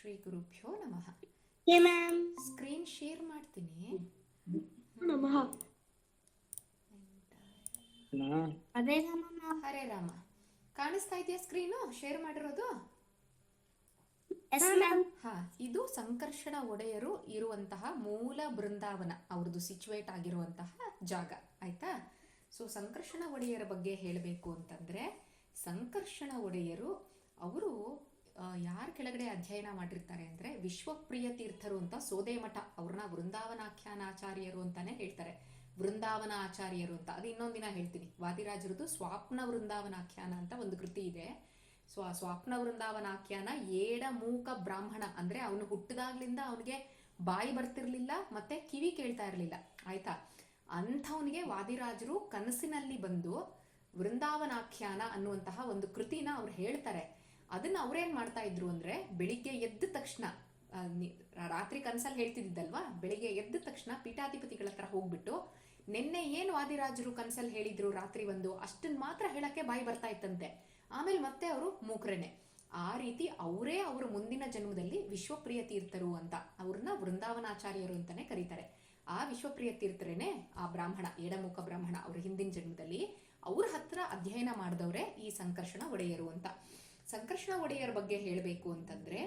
ಶ್ರೀ ಗುರುಭ್ಯೋ ನಮಃ. Screen share ಮಾಡ್ತೀನಿ. ನಮಃ. ಅದೇ ರಾಮ ಹರೇ ರಾಮ. ಕಾಣಿಸ್ತಾ ಇದೆಯಾ ಸ್ಕ್ರೀನು? ಶೇರ್ ಮಾಡಿರೋದು? ಹಾ ಇದು ಸಂಕರ್ಷಣ ಒಡೆಯರು ಇರುವಂತಹ ಮೂಲ ಬೃಂದಾವನ ಅವ್ರದ್ದು ಸಿಚುವೇಟ್ ಆಗಿರುವಂತಹ ಜಾಗ ಆಯ್ತಾ? ಸೊ ಸಂಕರ್ಷಣ ಒಡೆಯರ ಬಗ್ಗೆ ಹೇಳಬೇಕು ಅಂತಂದ್ರೆ ಸಂಕರ್ಷಣ ಒಡೆಯರು ಅವರು ಯಾರ ಕೆಳಗಡೆ ಅಧ್ಯಯನ ಮಾಡಿರ್ತಾರೆ ಅಂದರೆ ವಿಶ್ವಪ್ರಿಯ ತೀರ್ಥರು ಅಂತ ಸೋದೇಮಠ ಅವ್ರನ್ನ ವೃಂದಾವನಾಖ್ಯಾನಾಚಾರ್ಯರು ಅಂತಾನೆ ಹೇಳ್ತಾರೆ. ವೃಂದಾವನ ಆಚಾರ್ಯರು ಅಂತ. ಅದು ಇನ್ನೊಂದಿನ ಹೇಳ್ತೀನಿ. ವಾದಿರಾಜರದು ಸ್ವಾಪ್ನ ವೃಂದಾವನಾಖ್ಯಾನ ಅಂತ ಒಂದು ಕೃತಿ ಇದೆ. ಸೊ ಆ ಸ್ವಾಪ್ನ ವೃಂದಾವನಾಖ್ಯಾನ ಏಡ ಮೂಕ ಬ್ರಾಹ್ಮಣ. ಅಂದ್ರೆ ಅವನು ಹುಟ್ಟಿದಾಗ್ಲಿಂದ ಅವನಿಗೆ ಬಾಯಿ ಬರ್ತಿರ್ಲಿಲ್ಲ ಮತ್ತೆ ಕಿವಿ ಕೇಳ್ತಾ ಇರಲಿಲ್ಲ. ಆಯ್ತಾ? ಅಂಥವನಿಗೆ ವಾದಿರಾಜರು ಕನಸಿನಲ್ಲಿ ಬಂದು ವೃಂದಾವನಾಖ್ಯಾನ ಅನ್ನುವಂತಹ ಒಂದು ಕೃತಿನ ಅವ್ರು ಹೇಳ್ತಾರೆ. ಅದನ್ನ ಅವ್ರೇನ್ ಮಾಡ್ತಾ ಇದ್ರು ಅಂದ್ರೆ ಬೆಳಿಗ್ಗೆ ಎದ್ದ ತಕ್ಷಣ ರಾತ್ರಿ ಕನಸಲ್ಲಿ ಹೇಳ್ತಿದ್ದಲ್ವಾ ಬೆಳಿಗ್ಗೆ ಎದ್ದ ತಕ್ಷಣ ಪೀಠಾಧಿಪತಿಗಳ ಹತ್ರ ಹೋಗ್ಬಿಟ್ಟು, ನಿನ್ನೆ ಏನು ವಾದಿರಾಜರು ಕನಸಲ್ಲಿ ಹೇಳಿದ್ರು ರಾತ್ರಿ ಒಂದು? ಅಷ್ಟನ್ನ ಮಾತ್ರ ಹೇಳಕ್ಕೆ ಬಾಯಿ ಬರ್ತಾ ಇತ್ತಂತೆ. ಆಮೇಲೆ ಮತ್ತೆ ಅವರು ಮೂಕ್ರೆನೆ. ಆ ರೀತಿ ಅವರೇ ಅವರ ಮುಂದಿನ ಜನ್ಮದಲ್ಲಿ ವಿಶ್ವಪ್ರಿಯ ತೀರ್ಥರು ಅಂತ ಅವ್ರನ್ನ ವೃಂದಾವನಾಚಾರ್ಯರು ಅಂತಾನೆ ಕರೀತಾರೆ. ಆ ವಿಶ್ವಪ್ರಿಯ ತೀರ್ಥರೇನೆ ಆ ಬ್ರಾಹ್ಮಣ ಎಡಮುಖ ಬ್ರಾಹ್ಮಣ ಅವ್ರ ಹಿಂದಿನ ಜನ್ಮದಲ್ಲಿ ಅವ್ರ ಹತ್ರ ಅಧ್ಯಯನ ಮಾಡಿದವರೇ ಈ ಸಂಕರ್ಷಣ ಒಡೆಯರು ಅಂತ. ಸಂಕರ್ಷಣ ಒಡೆಯರ್ ಬಗ್ಗೆ ಹೇಳಬೇಕು ಅಂತಂದ್ರೆ,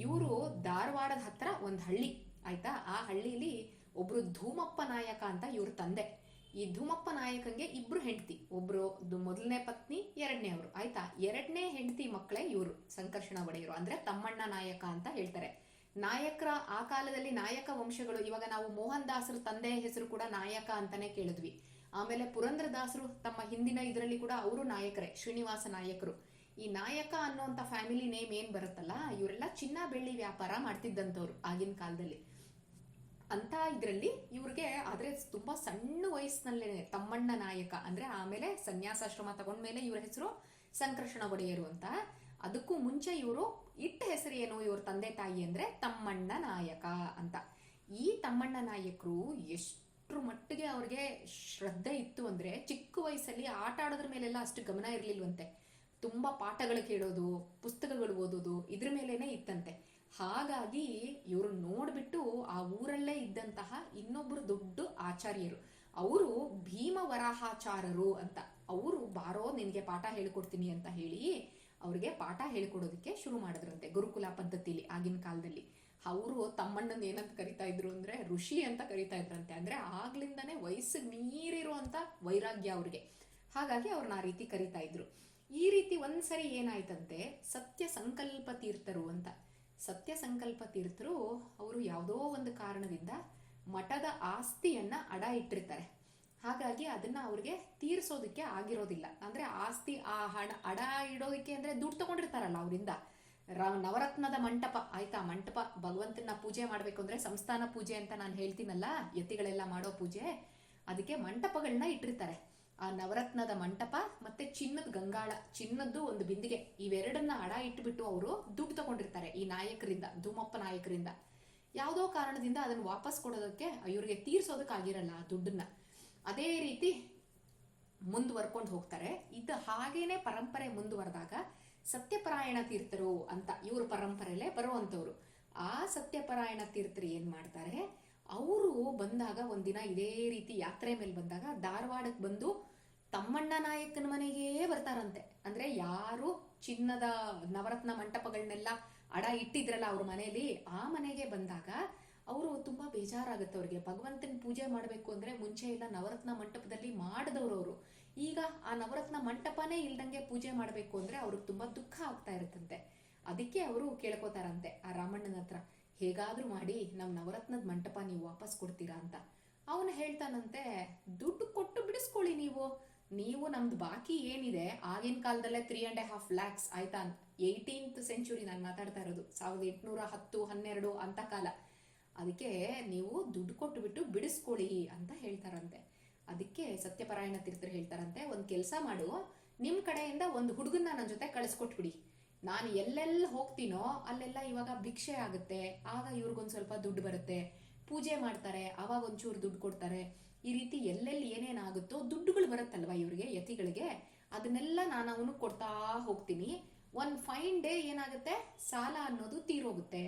ಇವರು ಧಾರವಾಡದ ಹತ್ರ ಒಂದು ಹಳ್ಳಿ, ಆಯ್ತಾ? ಆ ಹಳ್ಳಿಲಿ ಒಬ್ರು ಧೂಮಪ್ಪ ನಾಯಕ ಅಂತ ಇವ್ರ ತಂದೆ. ಈ ಧೂಮಪ್ಪ ನಾಯಕಂಗೆ ಇಬ್ರು ಹೆಂಡತಿ, ಒಬ್ರು ಮೊದಲನೇ ಪತ್ನಿ, ಎರಡನೇ ಅವರು, ಆಯ್ತಾ? ಎರಡನೇ ಹೆಂಡತಿ ಮಕ್ಕಳೇ ಇವರು, ಸಂಕರ್ಷಣ ಒಡೆಯರು, ಅಂದ್ರೆ ತಮ್ಮಣ್ಣ ನಾಯಕ ಅಂತ ಹೇಳ್ತಾರೆ. ನಾಯಕರ, ಆ ಕಾಲದಲ್ಲಿ ನಾಯಕ ವಂಶಗಳು, ಇವಾಗ ನಾವು ಮೋಹನ್ ದಾಸರ ತಂದೆ ಹೆಸರು ಕೂಡ ನಾಯಕ ಅಂತಾನೆ ಕೇಳಿದ್ವಿ. ಆಮೇಲೆ ಪುರಂದ್ರದಾಸರು ತಮ್ಮ ಹಿಂದಿನ ಇದರಲ್ಲಿ ಕೂಡ ಅವರು ನಾಯಕರೇ, ಶ್ರೀನಿವಾಸ ನಾಯಕರು. ಈ ನಾಯಕ ಅನ್ನುವಂತ ಫ್ಯಾಮಿಲಿ ನೇಮ್ ಏನ್ ಬರುತ್ತಲ್ಲ, ಇವರೆಲ್ಲ ಚಿನ್ನ ಬೆಳ್ಳಿ ವ್ಯಾಪಾರ ಮಾಡ್ತಿದ್ದಂಥವ್ರು ಆಗಿನ ಕಾಲದಲ್ಲಿ. ಅಂತ ಇದರಲ್ಲಿ ಇವ್ರಿಗೆ ಆದ್ರೆ ತುಂಬಾ ಸಣ್ಣ ವಯಸ್ಸಿನಲ್ಲೇ ತಮ್ಮಣ್ಣ ನಾಯಕ ಅಂದ್ರೆ ಆಮೇಲೆ ಸನ್ಯಾಸಾಶ್ರಮ ತಗೊಂಡ್ಮೇಲೆ ಇವರ ಹೆಸರು ಸಂಕರ್ಷಣ ಒಡೆಯರು ಅಂತ. ಅದಕ್ಕೂ ಮುಂಚೆ ಇವರು ಇಟ್ಟ ಹೆಸರು ಏನು, ಇವ್ರ ತಂದೆ ತಾಯಿ ಅಂದ್ರೆ ತಮ್ಮಣ್ಣ ನಾಯಕ ಅಂತ. ಈ ತಮ್ಮಣ್ಣ ನಾಯಕರು ಎಷ್ಟ್ರ ಮಟ್ಟಿಗೆ ಅವ್ರಿಗೆ ಶ್ರದ್ಧೆ ಇತ್ತು ಅಂದ್ರೆ ಚಿಕ್ಕ ವಯಸ್ಸಲ್ಲಿ ಆಟ ಆಡೋದ್ರ ಮೇಲೆಲ್ಲ ಅಷ್ಟು ಗಮನ ಇರ್ಲಿಲ್ವಂತೆ. ತುಂಬಾ ಪಾಠಗಳು ಕೇಳೋದು, ಪುಸ್ತಕಗಳು ಓದೋದು ಇದ್ರ ಮೇಲೇನೆ ಇತ್ತಂತೆ. ಹಾಗಾಗಿ ಇವರು ನೋಡ್ಬಿಟ್ಟು ಆ ಊರಲ್ಲೇ ಇದ್ದಂತಹ ಇನ್ನೊಬ್ಬರು ದೊಡ್ಡ ಆಚಾರ್ಯರು. ಅವರು ಭೀಮವರಾಹಾಚಾರರು ಅಂತ. ಅವರು ಬಾರೋ ನಿನಗೆ ಪಾಠ ಹೇಳ್ಕೊಡ್ತೀನಿ ಅಂತ ಹೇಳಿ ಅವ್ರಿಗೆ ಪಾಠ ಹೇಳ್ಕೊಡೋದಕ್ಕೆ ಶುರು ಮಾಡಿದ್ರಂತೆ ಗುರುಕುಲ ಪದ್ಧತಿಲಿ ಆಗಿನ ಕಾಲದಲ್ಲಿ. ಅವರು ತಮ್ಮಣ್ಣನ ಏನಂತ ಕರಿತಾ ಇದ್ರು ಅಂದ್ರೆ ಋಷಿ ಅಂತ ಕರಿತಾ ಇದ್ರಂತೆ. ಅಂದ್ರೆ ಆಗ್ಲಿಂದಾನೇ ವಯಸ್ಸಿಗೆ ಮೀರಿರುವಂತ ವೈರಾಗ್ಯ ಅವ್ರಿಗೆ. ಹಾಗಾಗಿ ಅವ್ರನ್ನ ಆ ರೀತಿ ಕರಿತಾ ಇದ್ರು. ಈ ರೀತಿ ಒಂದ್ಸರಿ ಏನಾಯ್ತಂತೆ? ಸತ್ಯ ಸಂಕಲ್ಪ ತೀರ್ಥರು ಅಂತ. ಸತ್ಯ ಸಂಕಲ್ಪ ತೀರ್ಥರು ಅವರು ಯಾವುದೋ ಒಂದು ಕಾರಣದಿಂದ ಮಠದ ಆಸ್ತಿಯನ್ನ ಅಡ ಇಟ್ಟಿರ್ತಾರೆ. ಹಾಗಾಗಿ ಅದನ್ನ ಅವ್ರಿಗೆ ತೀರ್ಸೋದಕ್ಕೆ ಆಗಿರೋದಿಲ್ಲ. ಅಂದ್ರೆ ಆಸ್ತಿ, ಆ ಹಣ ಅಡ ಇಡೋದಕ್ಕೆ ಅಂದ್ರೆ ದುಡ್ಡು ತಗೊಂಡಿರ್ತಾರಲ್ಲ ಅವರಿಂದ. ನವರತ್ನದ ಮಂಟಪ, ಆಯ್ತಾ? ಮಂಟಪ ಭಗವಂತನ ಪೂಜೆ ಮಾಡ್ಬೇಕು ಅಂದ್ರೆ ಸಂಸ್ಥಾನ ಪೂಜೆ ಅಂತ ನಾನು ಹೇಳ್ತೀನಲ್ಲ, ಯತಿಗಳೆಲ್ಲ ಮಾಡೋ ಪೂಜೆ, ಅದಕ್ಕೆ ಮಂಟಪಗಳನ್ನ ಇಟ್ಟಿರ್ತಾರೆ. ಆ ನವರತ್ನದ ಮಂಟಪ ಮತ್ತೆ ಚಿನ್ನದ ಗಂಗಾಳ, ಚಿನ್ನದ್ದು ಒಂದು ಬಿಂದಿಗೆ, ಇವೆರಡನ್ನ ಅಡ ಇಟ್ಟುಬಿಟ್ಟು ಅವರು ದುಡ್ಡು ತಗೊಂಡಿರ್ತಾರೆ ಈ ನಾಯಕರಿಂದ, ಧೂಮಪ್ಪ ನಾಯಕರಿಂದ. ಯಾವುದೋ ಕಾರಣದಿಂದ ಅದನ್ನು ವಾಪಸ್ ಕೊಡೋದಕ್ಕೆ ಇವರಿಗೆ ತೀರ್ಸೋದಕ್ಕಾಗಿರಲ್ಲ ಆ ದುಡ್ಡನ್ನ. ಅದೇ ರೀತಿ ಮುಂದುವರ್ಕೊಂಡು ಹೋಗ್ತಾರೆ. ಇದು ಹಾಗೇನೆ ಪರಂಪರೆ ಮುಂದುವರೆದಾಗ ಸತ್ಯಪರಾಯಣ ತೀರ್ಥರು ಅಂತ ಇವ್ರ ಪರಂಪರೆಯಲ್ಲೇ ಬರುವಂತವ್ರು. ಆ ಸತ್ಯಪರಾಯಣ ತೀರ್ಥರು ಏನ್ ಮಾಡ್ತಾರೆ? ಅವರು ಬಂದಾಗ ಒಂದಿನ ಇದೇ ರೀತಿ ಯಾತ್ರೆ ಮೇಲೆ ಬಂದಾಗ ಧಾರವಾಡಕ್ಕೆ ಬಂದು ತಮ್ಮಣ್ಣ ನಾಯಕನ ಮನೆಗೇ ಬರ್ತಾರಂತೆ. ಅಂದ್ರೆ ಯಾರು ಚಿನ್ನದ ನವರತ್ನ ಮಂಟಪಗಳನ್ನೆಲ್ಲ ಅಡ ಇಟ್ಟಿದ್ರಲ್ಲ ಅವ್ರ ಮನೆಯಲ್ಲಿ ಆ ಮನೆಗೆ ಬಂದಾಗ ಅವರು ತುಂಬಾ ಬೇಜಾರಾಗುತ್ತೆ ಅವ್ರಿಗೆ. ಭಗವಂತನ ಪೂಜೆ ಮಾಡಬೇಕು ಅಂದ್ರೆ ಮುಂಚೆ ಎಲ್ಲ ನವರತ್ನ ಮಂಟಪದಲ್ಲಿ ಮಾಡಿದವರು ಅವರು. ಈಗ ಆ ನವರತ್ನ ಮಂಟಪನೇ ಇಲ್ದಂಗೆ ಪೂಜೆ ಮಾಡಬೇಕು ಅಂದ್ರೆ ಅವ್ರಿಗೆ ತುಂಬಾ ದುಃಖ ಆಗ್ತಾ ಇರುತ್ತಂತೆ. ಅದಕ್ಕೆ ಅವರು ಕೇಳ್ಕೋತಾರಂತೆ ಆ ರಾಮಣ್ಣನ ಹತ್ರ. ಹೇಗಾದ್ರೂ ಮಾಡಿ ನಮ್ ನವರತ್ನದ ಮಂಟಪ ನೀವು ವಾಪಸ್ ಕೊಡ್ತೀರಾ ಅಂತ. ಅವನು ಹೇಳ್ತಾನಂತೆ, ದುಡ್ಡು ಕೊಟ್ಟು ಬಿಡಿಸ್ಕೊಳ್ಳಿ ನೀವು. ನೀವು ನಮ್ದು ಬಾಕಿ ಏನಿದೆ, ಆಗಿನ ಕಾಲದಲ್ಲೇ ತ್ರೀ ಅಂಡ್ ಹಾಫ್ ಲ್ಯಾಕ್ಸ್ ಆಯ್ತಾ? ಏಯ್ಟೀನ್ತ್ ಸೆಂಚುರಿ ನಾನು ಮಾತಾಡ್ತಾ ಇರೋದು ಸಾವಿರದ ಎಂಟುನೂರ ಹತ್ತು, ಹನ್ನೆರಡು ಅಂತ ಕಾಲ. ಅದಕ್ಕೆ ನೀವು ದುಡ್ಡು ಕೊಟ್ಟು ಬಿಟ್ಟು ಬಿಡಿಸ್ಕೊಳ್ಳಿ ಅಂತ ಹೇಳ್ತಾರಂತೆ. ಅದಕ್ಕೆ ಸತ್ಯಪರಾಯಣ ತೀರ್ಥರು ಹೇಳ್ತಾರಂತೆ, ಒಂದು ಕೆಲಸ ಮಾಡು ನಿಮ್ಮ ಕಡೆಯಿಂದ ಒಂದು ಹುಡುಗನ್ನ ನನ್ನ ಜೊತೆ ಕಳಿಸ್ಕೊಟ್ಬಿಡಿ. ನಾನು ಎಲ್ಲೆಲ್ಲಿ ಹೋಗ್ತೀನೋ ಅಲ್ಲೆಲ್ಲ ಇವಾಗ ಭಿಕ್ಷೆ ಆಗುತ್ತೆ. ಆಗ ಇವ್ರಿಗೊಂದು ಸ್ವಲ್ಪ ದುಡ್ಡು ಬರುತ್ತೆ. ಪೂಜೆ ಮಾಡ್ತಾರೆ, ಅವಾಗ ಒಂಚೂರು ದುಡ್ಡು ಕೊಡ್ತಾರೆ. ಈ ರೀತಿ ಎಲ್ಲೆಲ್ಲಿ ಏನೇನಾಗುತ್ತೋ ದುಡ್ಡುಗಳು ಬರುತ್ತಲ್ವಾ ಇವ್ರಿಗೆ, ಯತಿಗಳಿಗೆ? ಅದನ್ನೆಲ್ಲ ನಾನು ಅವನು ಕೊಡ್ತಾ ಹೋಗ್ತೀನಿ. ಒಂದು ಫೈನ್ ಡೇ ಏನಾಗುತ್ತೆ? ಸಾಲ ಅನ್ನೋದು ತೀರೋಗುತ್ತೆ.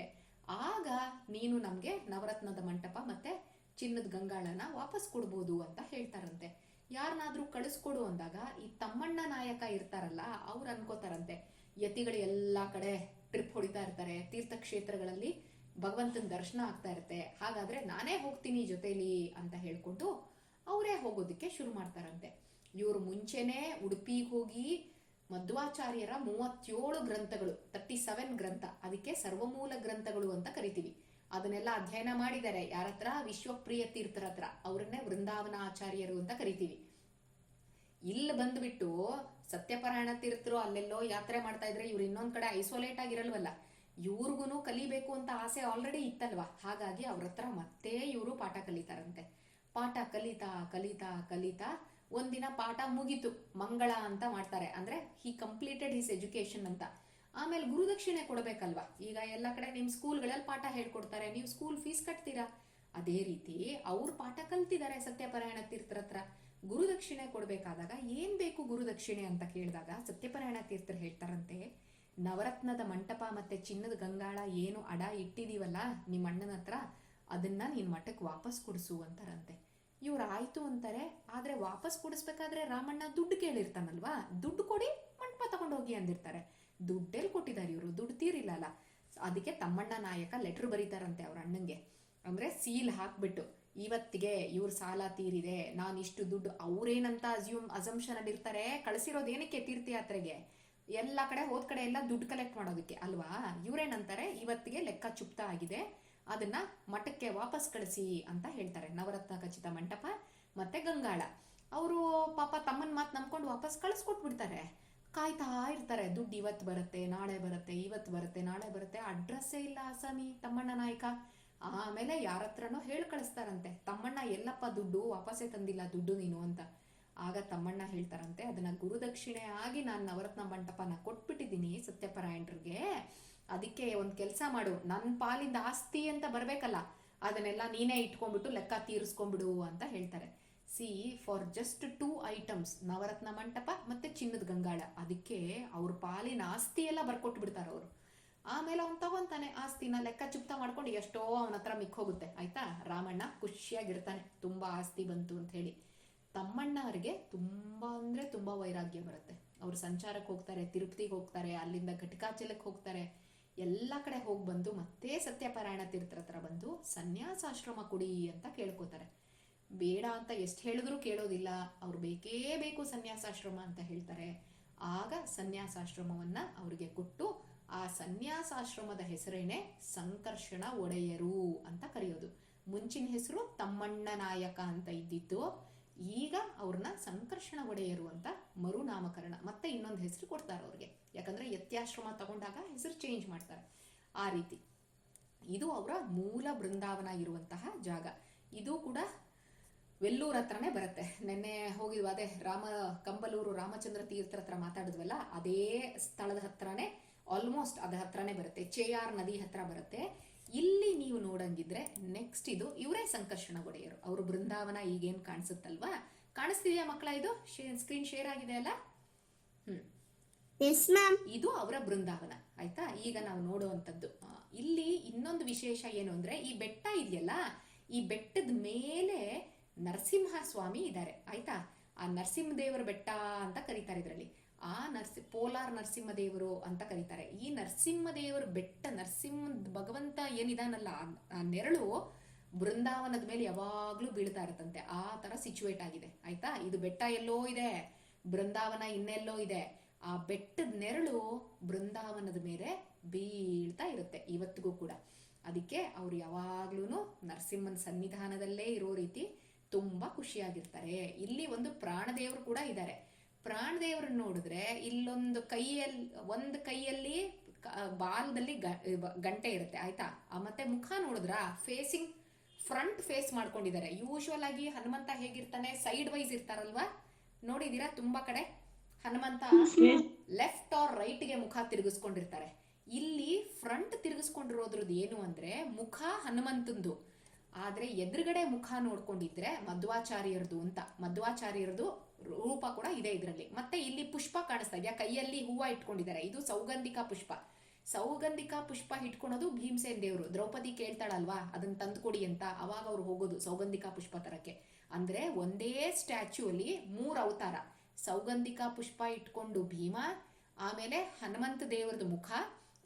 ಆಗ ನೀನು ನಮಗೆ ನವರತ್ನದ ಮಂಟಪ ಮತ್ತೆ ಚಿನ್ನದ ಗಂಗಾಳನ ವಾಪಸ್ ಕೊಡ್ಬೋದು ಅಂತ ಹೇಳ್ತಾರಂತೆ. ಯಾರನ್ನಾದ್ರೂ ಕಳಿಸ್ಕೊಡು ಅಂದಾಗ ಈ ತಮ್ಮಣ್ಣ ನಾಯಕ ಇರ್ತಾರಲ್ಲ, ಅವ್ರು ಅನ್ಕೋತಾರಂತೆ. ಯತಿಗಳು ಎಲ್ಲ ಕಡೆ ಟ್ರಿಪ್ ಹೊಡಿತಾ ಇರ್ತಾರೆ, ತೀರ್ಥಕ್ಷೇತ್ರಗಳಲ್ಲಿ ಭಗವಂತನ ದರ್ಶನ ಆಗ್ತಾ ಇರುತ್ತೆ. ಹಾಗಾದ್ರೆ ನಾನೇ ಹೋಗ್ತೀನಿ ಜೊತೆಲಿ ಅಂತ ಹೇಳ್ಕೊಂಡು ಅವರೇ ಹೋಗೋದಕ್ಕೆ ಶುರು ಮಾಡ್ತಾರಂತೆ. ಇವರು ಮುಂಚೆನೆ ಉಡುಪಿಗೆ ಹೋಗಿ ಮಧ್ವಾಚಾರ್ಯರ ಮೂವತ್ತೇಳು ಗ್ರಂಥಗಳು ತರ್ಟಿ ಸೆವೆನ್ ಗ್ರಂಥ. ಅದಕ್ಕೆ ಸರ್ವಮೂಲ ಗ್ರಂಥಗಳು ಅಂತ ಕರಿತೀವಿ. ಅದನ್ನೆಲ್ಲ ಅಧ್ಯಯನ ಮಾಡಿದ್ದಾರೆ. ಯಾರತ್ರ? ವಿಶ್ವಪ್ರಿಯ ತೀರ್ಥರ ಹತ್ರ ಅವರನ್ನೇ ವೃಂದಾವನ ಆಚಾರ್ಯರು ಅಂತ ಕರಿತೀವಿ. ಇಲ್ಲಿ ಬಂದ್ಬಿಟ್ಟು ಸತ್ಯಪರಾಯಣ ತೀರ್ಥರು ಅಲ್ಲೆಲ್ಲೋ ಯಾತ್ರೆ ಮಾಡ್ತಾ ಇದ್ರೆ ಇವ್ರು ಇನ್ನೊಂದ್ ಕಡೆ ಐಸೋಲೇಟ್ ಆಗಿರಲ್ವಲ್ಲ? ಇವ್ರಿಗೂ ಕಲಿಬೇಕು ಅಂತ ಆಸೆ ಆಲ್ರೆಡಿ ಇತ್ತಲ್ವಾ? ಹಾಗಾಗಿ ಅವ್ರ ಹತ್ರ ಮತ್ತೆ ಇವರು ಪಾಠ ಕಲಿತಾರಂತೆ. ಪಾಠ ಕಲಿತಾ ಕಲಿತಾ ಕಲಿತಾ ಒಂದಿನ ಪಾಠ ಮುಗೀತು. ಮಂಗಳ ಅಂತ ಮಾಡ್ತಾರೆ. ಅಂದ್ರೆ ಹಿ ಕಂಪ್ಲೀಟೆಡ್ ಹಿಸ್ ಎಜುಕೇಶನ್ ಅಂತ. ಆಮೇಲೆ ಗುರುದಕ್ಷಿಣೆ ಕೊಡಬೇಕಲ್ವಾ? ಈಗ ಎಲ್ಲ ಕಡೆ ನಿಮ್ ಸ್ಕೂಲ್ಗಳಲ್ಲಿ ಪಾಠ ಹೇಳ್ಕೊಡ್ತಾರೆ. ನೀವು ಸ್ಕೂಲ್ ಫೀಸ್ ಕಟ್ತೀರಾ? ಅದೇ ರೀತಿ ಅವ್ರು ಪಾಠ ಕಲ್ತಿದ್ದಾರೆ ಸತ್ಯಪರಾಯಣ ತೀರ್ಥರ ಹತ್ರ ಗುರುದಕ್ಷಿಣೆ ಕೊಡಬೇಕಾದಾಗ ಏನ್ ಬೇಕು ಗುರುದಕ್ಷಿಣೆ ಅಂತ ಕೇಳಿದಾಗ ಸತ್ಯಪರಾಯಣ ತೀರ್ಥರು ಹೇಳ್ತಾರಂತೆ, ನವರತ್ನದ ಮಂಟಪ ಮತ್ತೆ ಚಿನ್ನದ ಗಂಗಾಳ ಏನು ಅಡ ಇಟ್ಟಿದೀವಲ್ಲ ನಿಮ್ಮ ಅಣ್ಣನ ಹತ್ರ? ಅದನ್ನ ನೀನ್ ಮಠಕ್ಕೆ ವಾಪಸ್ ಕೊಡಿಸು ಅಂತಾರಂತೆ. ಇವ್ರು ಆಯ್ತು ಅಂತಾರೆ, ಆದ್ರೆ ವಾಪಸ್ ಕೊಡಿಸ್ಬೇಕಾದ್ರೆ ರಾಮಣ್ಣ ದುಡ್ಡು ಕೇಳಿರ್ತಾನಲ್ವಾ? ದುಡ್ಡು ಕೊಡಿ, ಮಂಟಪ ತಗೊಂಡೋಗಿ ಅಂದಿರ್ತಾರೆ. ದುಡ್ಡೆಲ್ಲಿ ಕೊಟ್ಟಿದ್ದಾರೆ ಇವರು, ದುಡ್ಡು ತೀರಿಲ್ಲಲ್ಲ. ಅದಕ್ಕೆ ತಮ್ಮಣ್ಣ ನಾಯಕ ಲೆಟರ್ ಬರೀತಾರಂತೆ ಅವ್ರ ಅಣ್ಣಂಗೆ. ಅಂದ್ರೆ ಸೀಲ್ ಹಾಕ್ಬಿಟ್ಟು ಇವತ್ತಿಗೆ ಇವ್ರ ಸಾಲ ತೀರಿದೆ ನಾನು ಇಷ್ಟು ದುಡ್ಡು ಅವ್ರೇನಂತ ಅಸ್ಯೂಮ್ ಅಸಂಪ್ಷನ್ ಅಲ್ಲಿ ಇರ್ತಾರೆ, ಕಳಿಸಿರೋದು ಏನಕ್ಕೆ ತೀರ್ಥಯಾತ್ರೆಗೆ ಎಲ್ಲ ಕಡೆ ಹೋದ್ ಕಡೆ ಎಲ್ಲ ದುಡ್ಡು ಕಲೆಕ್ಟ್ ಮಾಡೋದಕ್ಕೆ ಅಲ್ವಾ? ಇವ್ರೇನಂತಾರೆ, ಇವತ್ತಿಗೆ ಲೆಕ್ಕ ಚುಪ್ತ ಆಗಿದೆ, ಅದನ್ನ ಮಠಕ್ಕೆ ವಾಪಸ್ ಕಳಿಸಿ ಅಂತ ಹೇಳ್ತಾರೆ. ನವರತ್ನ ಖಚಿತ ಮಂಟಪ ಮತ್ತೆ ಗಂಗಾಳ. ಅವರು ಪಾಪ ತಮ್ಮನ್ ಮಾತು ನಂಬ್ಕೊಂಡು ವಾಪಸ್ ಕಳಿಸ್ಕೊಟ್ಬಿಡ್ತಾರೆ. ಕಾಯ್ತಾ ಇರ್ತಾರೆ, ದುಡ್ಡು ಇವತ್ತು ಬರುತ್ತೆ, ನಾಳೆ ಬರುತ್ತೆ, ಇವತ್ತು ಬರುತ್ತೆ, ನಾಳೆ ಬರುತ್ತೆ. ಅಡ್ರೆಸ್ಸೇ ಇಲ್ಲ, ಅಸಾಮಿ, ತಮ್ಮಣ್ಣ ನಾಯಕ. ಆಮೇಲೆ ಯಾರ ಹತ್ರನೋ ಹೇಳಿ ಕಳಿಸ್ತಾರಂತೆ, ತಮ್ಮಣ್ಣ ಎಲ್ಲಪ್ಪ ದುಡ್ಡು ವಾಪಸ್ಸೇ ತಂದಿಲ್ಲ ದುಡ್ಡು ನೀನು ಅಂತ. ಆಗ ತಮ್ಮಣ್ಣ ಹೇಳ್ತಾರಂತೆ, ಅದನ್ನ ಗುರುದಕ್ಷಿಣೆ ಆಗಿ ನಾನು ನವರತ್ನ ಮಂಟಪನ ಕೊಟ್ಬಿಟ್ಟಿದ್ದೀನಿ ಸತ್ಯಪರಾಯಣರಿಗೆ. ಅದಕ್ಕೆ ಒಂದು ಕೆಲಸ ಮಾಡು ನನ್ನ ಪಾಲಿಂದ ಆಸ್ತಿ ಅಂತ ಬರಬೇಕಲ್ಲ, ಅದನ್ನೆಲ್ಲ ನೀನೇ ಇಟ್ಕೊಂಡ್ಬಿಟ್ಟು ಲೆಕ್ಕ ತೀರಿಸ್ಕೊಂಡ್ಬಿಡು ಅಂತ ಹೇಳ್ತಾರೆ. See, for just two items, Navratna ಮಂಟಪ ಮತ್ತೆ ಚಿನ್ನದ ಗಂಗಾಳ. ಅದಕ್ಕೆ ಅವ್ರ ಪಾಲಿನ ಆಸ್ತಿ ಎಲ್ಲ ಬರ್ಕೊಟ್ಬಿಡ್ತಾರೆ ಅವರು. ಆಮೇಲೆ ಅವ್ನು ತಗೊಂತಾನೆ ಆಸ್ತಿನ ಲೆಕ್ಕ ಚುಪ್ತ ಮಾಡ್ಕೊಂಡು ಎಷ್ಟೋ ಅವನ ಹತ್ರ ಮಿಕ್ಕೋಗುತ್ತೆ, ಆಯ್ತಾ? ರಾಮಣ್ಣ ಖುಷಿಯಾಗಿರ್ತಾನೆ, ತುಂಬಾ ಆಸ್ತಿ ಬಂತು ಅಂತ ಹೇಳಿ. ತಮ್ಮಣ್ಣ ಅವ್ರಿಗೆ ತುಂಬಾ ಅಂದ್ರೆ ತುಂಬಾ ವೈರಾಗ್ಯ ಬರುತ್ತೆ. ಅವ್ರು ಸಂಚಾರಕ್ಕೆ ಹೋಗ್ತಾರೆ, ತಿರುಪತಿಗೆ ಹೋಗ್ತಾರೆ, ಅಲ್ಲಿಂದ ಘಟಕಾಚಲಕ್ಕೆ ಹೋಗ್ತಾರೆ, ಎಲ್ಲ ಕಡೆ ಹೋಗಿ ಬಂದು ಮತ್ತೆ ಸತ್ಯಪಾರಾಯಣ ತೀರ್ಥರ ಹತ್ರ ಬಂದು ಸನ್ಯಾಸಾಶ್ರಮ ಕೊಡಿ ಅಂತ ಕೇಳ್ಕೊತಾರೆ. ಬೇಡ ಅಂತ ಎಷ್ಟು ಹೇಳಿದ್ರು ಕೇಳೋದಿಲ್ಲ, ಅವ್ರು ಬೇಕೇ ಬೇಕು ಸನ್ಯಾಸಾಶ್ರಮ ಅಂತ ಹೇಳ್ತಾರೆ. ಆಗ ಸನ್ಯಾಸಾಶ್ರಮವನ್ನ ಅವ್ರಿಗೆ ಕೊಟ್ಟು ಆ ಸನ್ಯಾಸಾಶ್ರಮದ ಹೆಸರೇನೆ ಸಂಕರ್ಷಣ ಒಡೆಯರು ಅಂತ ಕರೆಯೋದು. ಮುಂಚಿನ ಹೆಸರು ತಮ್ಮಣ್ಣ ನಾಯಕ ಅಂತ ಇದ್ದಿತ್ತು. ಈಗ ಅವ್ರನ್ನ ಸಂಕರ್ಷಣ ಒಡೆಯರು ಅಂತ ಮರುನಾಮಕರಣ ಮತ್ತೆ ಇನ್ನೊಂದು ಹೆಸರು ಕೊಡ್ತಾರೆ ಅವ್ರಿಗೆ. ಯಾಕಂದ್ರೆ ಯತ್ಯಾಶ್ರಮ ತಗೊಂಡಾಗ ಹೆಸರು ಚೇಂಜ್ ಮಾಡ್ತಾರೆ. ಆ ರೀತಿ. ಇದು ಅವರ ಮೂಲ ಬೃಂದಾವನ ಇರುವಂತಹ ಜಾಗ. ಇದು ಕೂಡ ವೆಲ್ಲೂರ್ ಹತ್ರನೇ ಬರುತ್ತೆ. ನಿನ್ನೆ ಹೋಗಿದ್ವಿ ಅದೇ ರಾಮ, ಕಂಬಲೂರು ರಾಮಚಂದ್ರ ತೀರ್ಥರ ಹತ್ರ ಮಾತಾಡಿದ್ವಲ್ಲ, ಅದೇ ಸ್ಥಳದ ಹತ್ರನೇ ಆಲ್ಮೋಸ್ಟ್ ಅದ ಹತ್ರನೇ ಬರುತ್ತೆ. ಚೇಯಾರ್ ನದಿ ಹತ್ರ ಬರುತ್ತೆ. ಇಲ್ಲಿ ನೀವು ನೋಡಂಗಿದ್ರೆ ನೆಕ್ಸ್ಟ್ ಇದು ಇವರೇ ಸಂಕರ್ಷಣ ಒಡೆಯರು. ಅವರು ಬೃಂದಾವನ ಈಗೇನ್ ಕಾಣಿಸುತ್ತಲ್ವಾ? ಕಾಣಿಸ್ತಿದೆಯಾ ಮಕ್ಕಳ ಇದು? ಸ್ಕ್ರೀನ್ ಶೇರ್ ಆಗಿದೆ ಅಲ್ಲ? ಹ್ಮ್. ಇದು ಅವರ ಬೃಂದಾವನ. ಆಯ್ತಾ? ಈಗ ನಾವು ನೋಡುವಂಥದ್ದು. ಇಲ್ಲಿ ಇನ್ನೊಂದು ವಿಶೇಷ ಏನು ಅಂದ್ರೆ ಈ ಬೆಟ್ಟ ಇದೆಯಲ್ಲ ಈ ಬೆಟ್ಟದ ಮೇಲೆ ನರಸಿಂಹ ಸ್ವಾಮಿ ಇದ್ದಾರೆ. ಆಯ್ತಾ? ಆ ನರಸಿಂಹದೇವರ ಬೆಟ್ಟ ಅಂತ ಕರೀತಾರೆ ಇದರಲ್ಲಿ. ಆ ನರ್ಸಿ, ಪೋಲಾರ್ ನರಸಿಂಹದೇವರು ಅಂತ ಕರೀತಾರೆ. ಈ ನರಸಿಂಹದೇವರ ಬೆಟ್ಟ ನರಸಿಂಹ ಭಗವಂತ ಏನಿದಾನಲ್ಲ, ಆ- ಆ ನೆರಳು ಬೃಂದಾವನದ ಮೇಲೆ ಯಾವಾಗ್ಲೂ ಬೀಳ್ತಾ ಇರುತ್ತಂತೆ. ಆ ತರ ಸಿಚುವೇಟ್ ಆಗಿದೆ. ಆಯ್ತಾ? ಇದು ಬೆಟ್ಟ ಎಲ್ಲೋ ಇದೆ, ಬೃಂದಾವನ ಇನ್ನೆಲ್ಲೋ ಇದೆ. ಆ ಬೆಟ್ಟದ ನೆರಳು ಬೃಂದಾವನದ ಮೇಲೆ ಬೀಳ್ತಾ ಇರುತ್ತೆ, ಇವತ್ತಿಗೂ ಕೂಡ. ಅದಕ್ಕೆ ಅವ್ರು ಯಾವಾಗ್ಲೂ ನರಸಿಂಹನ ಸನ್ನಿಧಾನದಲ್ಲೇ ಇರೋ ರೀತಿ ತುಂಬಾ ಖುಷಿಯಾಗಿರ್ತಾರೆ. ಇಲ್ಲಿ ಒಂದು ಪ್ರಾಣದೇವರು ಕೂಡ ಇದ್ದಾರೆ. ಪ್ರಾಣದೇವ್ರನ್ನ ನೋಡಿದ್ರೆ ಇಲ್ಲೊಂದು ಕೈಯಲ್ಲಿ, ಒಂದು ಕೈಯಲ್ಲಿ ಬಾಲದಲ್ಲಿ ಗಂಟೆ ಇರುತ್ತೆ, ಆಯ್ತಾ? ಮತ್ತೆ ಮುಖ ನೋಡಿದ್ರ? ಫೇಸಿಂಗ್ ಫ್ರಂಟ್ ಫೇಸ್ ಮಾಡ್ಕೊಂಡಿದ್ದಾರೆ. ಯೂಶುವಲ್ ಆಗಿ ಹನುಮಂತ ಹೇಗಿರ್ತಾನೆ? ಸೈಡ್ ವೈಸ್ ಇರ್ತಾರಲ್ವಾ? ನೋಡಿದೀರಾ ತುಂಬಾ ಕಡೆ ಹನುಮಂತ ಲೆಫ್ಟ್ ಆರ್ ರೈಟ್ಗೆ ಮುಖ ತಿರುಗಿಸ್ಕೊಂಡಿರ್ತಾರೆ. ಇಲ್ಲಿ ಫ್ರಂಟ್ ತಿರುಗಿಸ್ಕೊಂಡಿರೋದ್ರದ್ದು ಏನು ಅಂದ್ರೆ ಮುಖ ಹನುಮಂತಂದು. ಆದ್ರೆ ಎದುರುಗಡೆ ಮುಖ ನೋಡ್ಕೊಂಡಿದ್ರೆ ಮಧ್ವಾಚಾರ್ಯರದು ಅಂತ. ಮಧ್ವಾಚಾರ್ಯರದು ರೂಪ ಕೂಡ ಇದೆ ಇದರಲ್ಲಿ. ಮತ್ತೆ ಇಲ್ಲಿ ಪುಷ್ಪ ಕಾಣಿಸ್ತಾ ಇದೆಯಾ ಕೈಯಲ್ಲಿ ಹೂವ ಇಟ್ಕೊಂಡಿದ್ದಾರೆ. ಇದು ಸೌಗಂಧಿಕ ಪುಷ್ಪ. ಸೌಗಂಧಿಕ ಪುಷ್ಪ ಇಟ್ಕೊಳೋದು ಭೀಮಸೇನ್ ದೇವರು. ದ್ರೌಪದಿ ಕೇಳ್ತಾಳಲ್ವಾ? ಅದನ್ನ ತಂದುಕೊಡಿ ಅಂತ ಅವಾಗ ಅವ್ರು ಹೋಗೋದು ಸೌಗಂಧಿಕ ಪುಷ್ಪ ತರಕ್ಕೆ. ಅಂದ್ರೆ ಒಂದೇ ಸ್ಟ್ಯಾಚ್ಯೂ ಅಲ್ಲಿ ಮೂರು ಅವತಾರ. ಸೌಗಂಧಿಕ ಪುಷ್ಪ ಇಟ್ಕೊಂಡು ಭೀಮ, ಆಮೇಲೆ ಹನುಮಂತ ದೇವರದು ಮುಖ,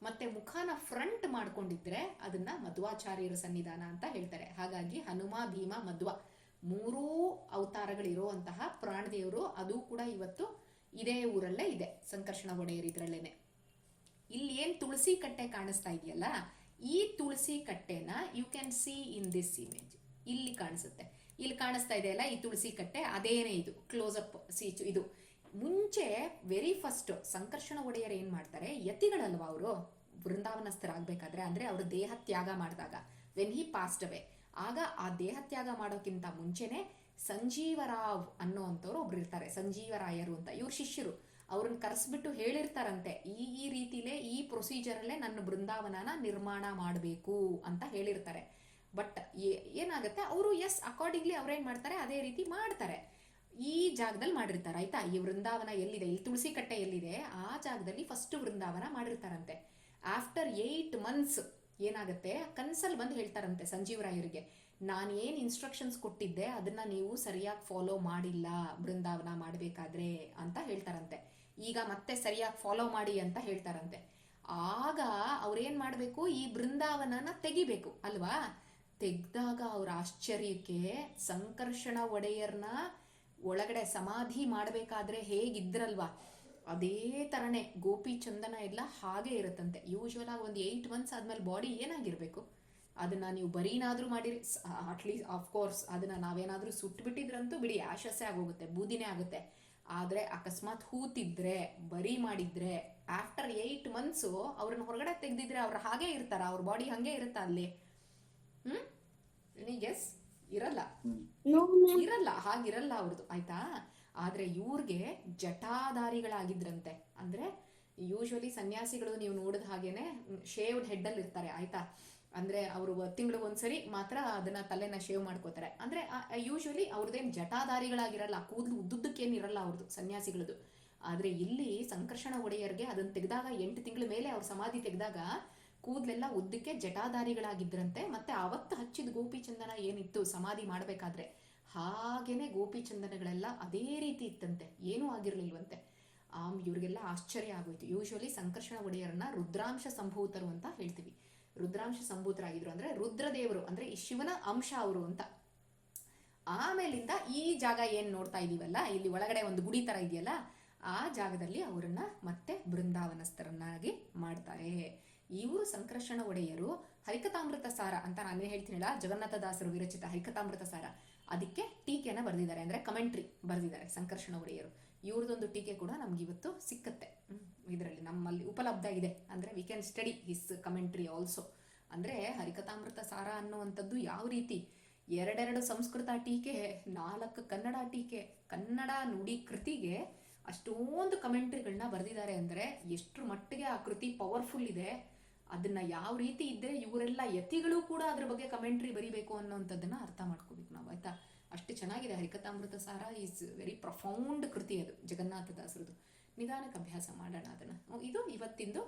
ಮತ್ತೆ ಮುಖನ ಫ್ರಂಟ್ ಮಾಡ್ಕೊಂಡಿದ್ರೆ ಅದನ್ನ ಮಧ್ವಾಚಾರ್ಯರ ಸನ್ನಿಧಾನ ಅಂತ ಹೇಳ್ತಾರೆ. ಹಾಗಾಗಿ ಹನುಮ, ಭೀಮ, ಮಧ್ವ. ಮೂರೂ ಅವತಾರಗಳಿರುವಂತಹ ಪ್ರಾಣದೇವರು ಅದು ಕೂಡ ಇವತ್ತು ಇದೇ ಊರಲ್ಲೇ ಇದೆ, ಸಂಕರ್ಷಣ ಒಡೆಯರ್ ಇದರಲ್ಲೇನೆ. ಇಲ್ಲಿ ಏನ್ ತುಳಸಿ ಕಟ್ಟೆ ಕಾಣಿಸ್ತಾ ಇದೆಯಲ್ಲ, ಈ ತುಳಸಿ ಕಟ್ಟೆನ you can see in this image ಇಲ್ಲಿ ಕಾಣಿಸುತ್ತೆ. ಇಲ್ಲಿ ಕಾಣಿಸ್ತಾ ಇದೆಯಲ್ಲ, ಈ ತುಳಸಿ ಕಟ್ಟೆ, ಅದೇನೇ ಇದು ಕ್ಲೋಸ್ ಅಪ್ ಸೀಚು ಇದು. ಮುಂಚೆ ವೆರಿ ಫಸ್ಟ್ ಸಂಕರ್ಷಣ ಒಡೆಯರ್ ಏನ್ ಮಾಡ್ತಾರೆ, ಯತಿಗಳಲ್ವಾ ಅವರು, ವೃಂದಾವನಸ್ಥರಾಗಬೇಕಾದ್ರೆ, ಅಂದ್ರೆ ಅವರು ದೇಹ ತ್ಯಾಗ ಮಾಡಿದಾಗ ವೆನ್ ಹಿ ಪಾಸ್ಟ್ ಅವೇ ಆಗ ಆ ದೇಹ ತ್ಯಾಗ ಮಾಡೋಕ್ಕಿಂತ ಮುಂಚೆನೆ ಸಂಜೀವರಾವ್ ಅನ್ನೋ ಅಂತವ್ರು ಒಬ್ರು ಇರ್ತಾರೆ, ಸಂಜೀವರಾಯರು ಅಂತ. ಇವ್ರ ಶಿಷ್ಯರು. ಅವ್ರನ್ನ ಕರೆಸ್ಬಿಟ್ಟು ಹೇಳಿರ್ತಾರಂತೆ, ಈ ಈ ರೀತಿಲೇ ಈ ಪ್ರೊಸೀಜರಲ್ಲೇ ನನ್ನ ಬೃಂದಾವನನ ನಿರ್ಮಾಣ ಮಾಡಬೇಕು ಅಂತ ಹೇಳಿರ್ತಾರೆ. ಬಟ್ ಏನಾಗುತ್ತೆ, ಅವರು ಎಸ್, ಅಕಾರ್ಡಿಂಗ್ಲಿ ಅವ್ರೇನ್ ಮಾಡ್ತಾರೆ, ಅದೇ ರೀತಿ ಮಾಡ್ತಾರೆ. ಈ ಜಾಗದಲ್ಲಿ ಮಾಡಿರ್ತಾರೆ, ಆಯ್ತಾ? ಈ ವೃಂದಾವನ ಎಲ್ಲಿದೆ? ಇಲ್ಲಿ ತುಳಸಿ ಕಟ್ಟೆ ಎಲ್ಲಿದೆ? ಆ ಜಾಗದಲ್ಲಿ ಫಸ್ಟ್ ವೃಂದಾವನ ಮಾಡಿರ್ತಾರಂತೆ. ಆಫ್ಟರ್ ಏಟ್ ಮಂತ್ಸ್ ಏನಾಗುತ್ತೆ? ಕನ್ಸಲ್ ಬಂದು ಹೇಳ್ತಾರಂತೆ ಸಂಜೀವರಾಯರಿಗೆ ನಾನು ಏನು ಇನ್ಸ್ಟ್ರಕ್ಷನ್ಸ್ ಕೊಟ್ಟಿದ್ದೆ ಅದನ್ನ ನೀವು ಸರಿಯಾಗಿ ಫಾಲೋ ಮಾಡಿಲ್ಲ, ಬೃಂದಾವನ ಮಾಡಬೇಕಾದ್ರೆ ಅಂತ ಹೇಳ್ತಾರಂತೆ. ಈಗ ಮತ್ತೆ ಸರಿಯಾಗಿ ಫಾಲೋ ಮಾಡಿ ಅಂತ ಹೇಳ್ತಾರಂತೆ. ಆಗ ಅವ್ರೇನ್ ಮಾಡಬೇಕು? ಈ ಬೃಂದಾವನನ ತೆಗಿಬೇಕು, ಅಲ್ವಾ? ತೆಗ್ದಾಗ ಅವ್ರ ಆಶ್ಚರ್ಯಕ್ಕೆ ಸಂಕರ್ಷಣ ಒಡೆಯರ್ನ ಒಳಗಡೆ ಸಮಾಧಿ ಮಾಡಬೇಕಾದ್ರೆ ಹೇಗಿದ್ರಲ್ವಾ? ಅದೇ ತರನೇ ಗೋಪಿ ಚಂದನ ಎಲ್ಲ ಹಾಗೆ ಇರುತ್ತಂತೆ. ಯೂಶುವಲ್ ಆಗಿ ಒಂದು ಏಯ್ಟ್ ಮಂತ್ಸ್ ಆದ್ಮೇಲೆ ಬಾಡಿ ಏನಾಗಿರ್ಬೇಕು? ಅದನ್ನ ನೀವು ಬರೀನಾದ್ರೂ ಮಾಡಿರಿ. ಅಟ್ಲೀಸ್ಟ್ ಕೋರ್ಸ್ ಅದನ್ನ ನಾವೇನಾದ್ರೂ ಸುಟ್ಬಿಟ್ಟಿದ್ರಂತೂ ಬಿಡಿ ಆಶಸ್ಸೆ ಆಗೋಗುತ್ತೆ ಬೂದಿನೇ ಆಗುತ್ತೆ. ಆದ್ರೆ ಅಕಸ್ಮಾತ್ ಹೂತಿದ್ರೆ ಬರೀ ಮಾಡಿದ್ರೆ ಆಫ್ಟರ್ ಏಯ್ಟ್ ಮಂತ್ಸು ಅವ್ರನ್ನ ಹೊರಗಡೆ ತೆಗ್ದಿದ್ರೆ ಅವ್ರು ಹಾಗೆ ಇರ್ತಾರ? ಅವ್ರ ಬಾಡಿ ಹಂಗೆ ಇರುತ್ತಾ ಅಲ್ಲಿ? ಹ್ಮ್? ಎಸ್ ಇರಲ್ಲ. ಇರಲ್ಲ ಹಾಗಿರಲ್ಲ ಅವ್ರದ್ದು ಆಯ್ತಾ? ಆದ್ರೆ ಇವ್ರಿಗೆ ಜಟಾಧಾರಿಗಳಾಗಿದ್ರಂತೆ. ಅಂದ್ರೆ ಯೂಶ್ವಲಿ ಸನ್ಯಾಸಿಗಳು ನೀವು ನೋಡಿದ ಹಾಗೇನೆ ಶೇವ್ಡ್ ಹೆಡ್ ಅಲ್ಲಿ ಇರ್ತಾರೆ, ಆಯ್ತಾ? ಅಂದ್ರೆ ಅವರು ತಿಂಗಳು ಒಂದ್ಸರಿ ಮಾತ್ರ ಅದನ್ನ ತಲೆನ ಶೇವ್ ಮಾಡ್ಕೋತಾರೆ. ಅಂದ್ರೆ ಯೂಶ್ವಲಿ ಅವ್ರದ್ದೇನು ಜಟಾಧಾರಿಗಳಾಗಿರಲ್ಲ, ಕೂದಲು ಉದ್ದುದ್ದಕ್ಕೇನಿರಲ್ಲ ಅವ್ರದ್ದು ಸನ್ಯಾಸಿಗಳದ್ದು ಆದರೆ ಇಲ್ಲಿ ಸಂಕರ್ಷಣ ಒಡೆಯರ್ಗೆ ಅದನ್ನ ತೆಗೆದಾಗ ಎಂಟು ತಿಂಗಳ ಮೇಲೆ ಅವ್ರ ಸಮಾಧಿ ತೆಗೆದಾಗ ಕೂದಲೆಲ್ಲ ಉದ್ದಕ್ಕೆ ಜಟಾಧಾರಿಗಳಾಗಿದ್ರಂತೆ. ಮತ್ತೆ ಅವತ್ತು ಹಚ್ಚಿದ ಗೋಪಿ ಚಂದನ ಏನಿತ್ತು, ಸಮಾಧಿ ಮಾಡಬೇಕಾದ್ರೆ? ಹಾಗೇನೆ ಗೋಪಿಚಂದನಗಳೆಲ್ಲ ಅದೇ ರೀತಿ ಇತ್ತಂತೆ, ಏನೂ ಆಗಿರಲಿಲ್ವಂತೆ. ಆ ಇವರಿಗೆಲ್ಲ ಆಶ್ಚರ್ಯ ಆಗೋಯ್ತು. ಯೂಶ್ವಲಿ ಸಂಕರ್ಷಣ ಒಡೆಯರನ್ನ ರುದ್ರಾಂಶ ಸಂಭೂತರು ಅಂತ ಹೇಳ್ತೀವಿ. ರುದ್ರಾಂಶ ಸಂಭೂತರಾಗಿದ್ರು ಅಂದ್ರೆ ರುದ್ರದೇವರು, ಅಂದ್ರೆ ಈ ಶಿವನ ಅಂಶ ಅವರು ಅಂತ. ಆಮೇಲಿಂದ ಈ ಜಾಗ ಏನ್ ನೋಡ್ತಾ ಇದೀವಲ್ಲ, ಇಲ್ಲಿ ಒಳಗಡೆ ಒಂದು ಗುಡಿ ತರ ಇದೆಯಲ್ಲ, ಆ ಜಾಗದಲ್ಲಿ ಅವರನ್ನ ಮತ್ತೆ ಬೃಂದಾವನಸ್ಥರನ್ನಾಗಿ ಮಾಡ್ತಾರೆ. ಇವರು ಸಂಕರ್ಷಣ ಒಡೆಯರು ಹರಿಕತಾಮೃತ ಸಾರ ಅಂತ ನಾನೇ ಜಗನ್ನಾಥ ದಾಸರು ವಿರಚಿತ ಹರಿಕತಾಮೃತ ಸಾರ. ಅದಕ್ಕೆ ಟೀಕೆನ ಬರೆದಿದ್ದಾರೆ ಅಂದರೆ ಕಮೆಂಟ್ರಿ ಬರೆದಿದ್ದಾರೆ ಸಂಕರ್ಷಣ ಒಡೆಯರು. ಇವ್ರದೊಂದು ಟೀಕೆ ಕೂಡ ನಮ್ಗೆ ಇವತ್ತು ಸಿಕ್ಕತ್ತೆ. ಇದರಲ್ಲಿ ನಮ್ಮಲ್ಲಿ ಉಪಲಬ್ಧ ಇದೆ. ಅಂದರೆ we can study his commentary also ಅಂದರೆ ಹರಿಕಥಾಮೃತ ಸಾರ ಅನ್ನುವಂಥದ್ದು ಯಾವ ರೀತಿ? ಎರಡೆರಡು ಸಂಸ್ಕೃತ ಟೀಕೆ, ನಾಲ್ಕು ಕನ್ನಡ ಟೀಕೆ, ಕನ್ನಡ ನುಡಿ ಕೃತಿಗೆ ಅಷ್ಟೊಂದು ಕಮೆಂಟ್ರಿಗಳನ್ನ ಬರೆದಿದ್ದಾರೆ ಅಂದರೆ ಎಷ್ಟರ ಮಟ್ಟಿಗೆ ಆ ಕೃತಿ ಪವರ್ಫುಲ್ ಇದೆ. ಅದನ್ನ ಯಾವ ರೀತಿ ಇದ್ರೆ ಇವರೆಲ್ಲ ಯತಿಗಳು ಕೂಡ ಅದ್ರ ಬಗ್ಗೆ ಕಮೆಂಟ್ರಿ ಬರಿಬೇಕು ಅನ್ನೋಂಥದ್ದನ್ನ ಅರ್ಥ ಮಾಡ್ಕೋಬೇಕು ನಾವು, ಆಯ್ತಾ? ಅಷ್ಟು ಚೆನ್ನಾಗಿದೆ, ಹರಿಕಥಾಮೃತ ಸಾರ ಈಸ್ ವೆರಿ ಪ್ರಫೌಂಡ್ ಕೃತಿ ಅದು ಜಗನ್ನಾಥ ದಾಸರದು ನಿಧಾನಕ್ಕೆ ಅಭ್ಯಾಸ ಮಾಡೋಣ ಅದನ್ನ. ಇದು ಇವತ್ತಿಂದು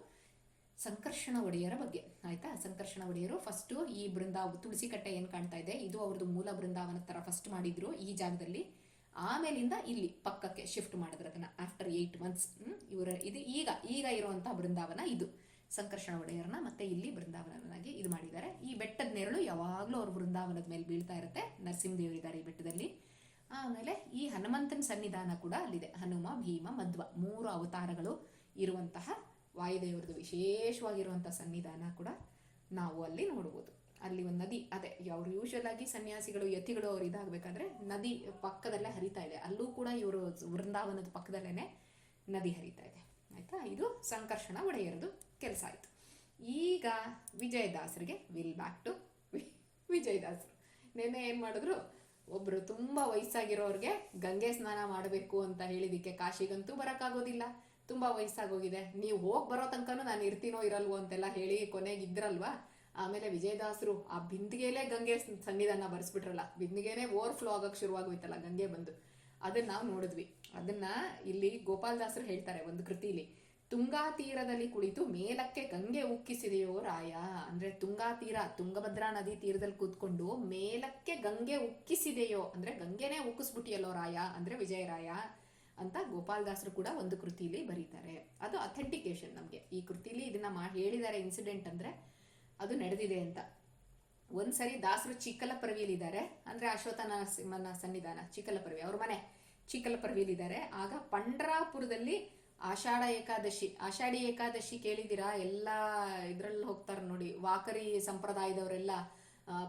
ಸಂಕರ್ಷಣ ಒಡೆಯರ ಬಗ್ಗೆ, ಆಯ್ತಾ? ಸಂಕರ್ಷಣ ಒಡೆಯರು ಫಸ್ಟ್ ಈ ಬೃಂದಾವ ತುಳಸಿ ಕಟ್ಟೆ ಏನ್ ಕಾಣ್ತಾ ಇದೆ? ಇದು ಅವ್ರದ್ದು ಮೂಲ ಬೃಂದಾವನ ತರ ಫಸ್ಟ್ ಮಾಡಿದ್ರು ಈ ಜಾಗದಲ್ಲಿ. ಆಮೇಲಿಂದ ಇಲ್ಲಿ ಪಕ್ಕಕ್ಕೆ ಶಿಫ್ಟ್ ಮಾಡಿದ್ರು ಅದನ್ನ ಆಫ್ಟರ್ ಏಟ್ ಮಂತ್ಸ್ ಇವರ ಇದು ಈಗ ಈಗ ಇರುವಂತಹ ಬೃಂದಾವನ ಇದು. ಸಂಕರ್ಷಣ ಒಡೆಯರ್ನ ಮತ್ತೆ ಇಲ್ಲಿ ಬೃಂದಾವನನಾಗಿ ಇದು ಮಾಡಿದ್ದಾರೆ. ಈ ಬೆಟ್ಟದ ನೆರಳು ಯಾವಾಗಲೂ ಅವ್ರ ಬೃಂದಾವನದ ಮೇಲೆ ಬೀಳ್ತಾ ಇರುತ್ತೆ. ನರಸಿಂಹದೇವರು ಇದ್ದಾರೆ ಈ ಬೆಟ್ಟದಲ್ಲಿ. ಆಮೇಲೆ ಈ ಹನುಮಂತನ ಸನ್ನಿಧಾನ ಕೂಡ ಅಲ್ಲಿದೆ. ಹನುಮ, ಭೀಮ, ಮಧ್ವ ಮೂರು ಅವತಾರಗಳು ಇರುವಂತಹ ವಾಯುದೇವರದು ವಿಶೇಷವಾಗಿರುವಂತಹ ಸನ್ನಿಧಾನ ಕೂಡ ನಾವು ಅಲ್ಲಿ ನೋಡ್ಬೋದು. ಅಲ್ಲಿ ಒಂದು ನದಿ, ಅದೇ ಅವ್ರು ಯೂಶುವಲ್ ಆಗಿ ಸನ್ಯಾಸಿಗಳು, ಯತಿಗಳು ಅವ್ರು ಇದಾಗಬೇಕಾದ್ರೆ ನದಿ ಪಕ್ಕದಲ್ಲೇ ಹರಿತಾ ಇದೆ. ಅಲ್ಲೂ ಕೂಡ ಇವರು ವೃಂದಾವನದ ಪಕ್ಕದಲ್ಲೇನೆ ನದಿ ಹರಿತಾ ಇದೆ. ಆಯ್ತಾ? ಇದು ಸಂಕರ್ಷಣ ಒಡೆಯರದು. ಕೆಲಸ ಆಯ್ತು. ಈಗ ವಿಜಯದಾಸರಿಗೆ ವಿಲ್ ಬ್ಯಾಕ್ ಟು ವಿಜಯದಾಸರು. ನೆನ್ನೆ ಏನು ಮಾಡಿದ್ರು? ಒಬ್ಬರು ತುಂಬಾ ವಯಸ್ಸಾಗಿರೋರಿಗೆ ಗಂಗೆ ಸ್ನಾನ ಮಾಡಬೇಕು ಅಂತ ಹೇಳಿದಕ್ಕೆ ಕಾಶಿಗಂತೂ ಬರೋಕ್ಕಾಗೋದಿಲ್ಲ. ತುಂಬಾ ವಯಸ್ಸಾಗೋಗಿದೆ. ನೀವು ಹೋಗಿ ಬರೋ ತನಕನೂ ನಾನು ಇರ್ತೀನೋ ಇರಲ್ವೋ ಅಂತೆಲ್ಲ ಹೇಳಿ ಕೊನೆಗೆ ಇದ್ರಲ್ವಾ? ಆಮೇಲೆ ವಿಜಯದಾಸರು ಆ ಬಿಂದಿಗೆಲೇ ಗಂಗೆ ಸನ್ನಿಧಾನ ಬರ್ಸ್ಬಿಟ್ರಲ್ಲ. ಬಿಂದಿಗೆನೆ ಓವರ್ ಫ್ಲೋ ಆಗೋಕ್ಕೆ ಶುರುವಾಗೋಯ್ತಲ್ಲ, ಗಂಗೆ ಬಂದು. ಅದನ್ನ ನಾವು ನೋಡಿದ್ವಿ. ಅದನ್ನ ಇಲ್ಲಿ ಗೋಪಾಲದಾಸರು ಹೇಳ್ತಾರೆ ಒಂದು ಕೃತಿಲಿ. ತುಂಗಾ ತೀರದಲ್ಲಿ ಕುಳಿತು ಮೇಲಕ್ಕೆ ಗಂಗೆ ಉಕ್ಕಿಸಿದೆಯೋ ರಾಯ. ಅಂದ್ರೆ ತುಂಗಾ ತೀರ ತುಂಗಭದ್ರಾ ನದಿ ತೀರದಲ್ಲಿ ಕೂತ್ಕೊಂಡು ಮೇಲಕ್ಕೆ ಗಂಗೆ ಉಕ್ಕಿಸಿದೆಯೋ, ಅಂದ್ರೆ ಗಂಗೆನೇ ಉಕ್ಕಿಸ್ಬಿಟ್ಟಿಯಲ್ಲೋ ರಾಯ, ಅಂದ್ರೆ ವಿಜಯರಾಯ ಅಂತ ಗೋಪಾಲದಾಸರು ಕೂಡ ಒಂದು ಕೃತಿಲಿ ಬರೀತಾರೆ. ಅದು ಅಥೆಂಟಿಕೇಶನ್ ನಮಗೆ. ಈ ಕೃತಿಲಿ ಇದನ್ನ ಮಾ, ಹೇಳಿದ್ದಾರೆ ಇನ್ಸಿಡೆಂಟ್ ಅಂದ್ರೆ ಅದು ನಡೆದಿದೆ ಅಂತ. ಒಂದ್ಸರಿ ದಾಸರು ಚಿಕ್ಕಲಪರವಿಯಲ್ಲಿದ್ದಾರೆ. ಅಂದ್ರೆ ಅಶ್ವಥನ ಸಿಂಹನ ಸನ್ನಿಧಾನ, ಚಿಕ್ಕಲಪರವಿ, ಅವ್ರ ಮನೆ ಚಿಕ್ಕಲಪರವಿಯಲ್ಲಿದ್ದಾರೆ. ಆಗ ಪಂಡ್ರಾಪುರದಲ್ಲಿ ಆಷಾಢ ಏಕಾದಶಿ, ಆಷಾಢಿ ಏಕಾದಶಿ ಕೇಳಿದ್ದೀರಾ? ಎಲ್ಲ ಇದ್ರಲ್ಲಿ ಹೋಗ್ತಾರೆ ನೋಡಿ. ವಾಕರಿ ಸಂಪ್ರದಾಯದವರೆಲ್ಲ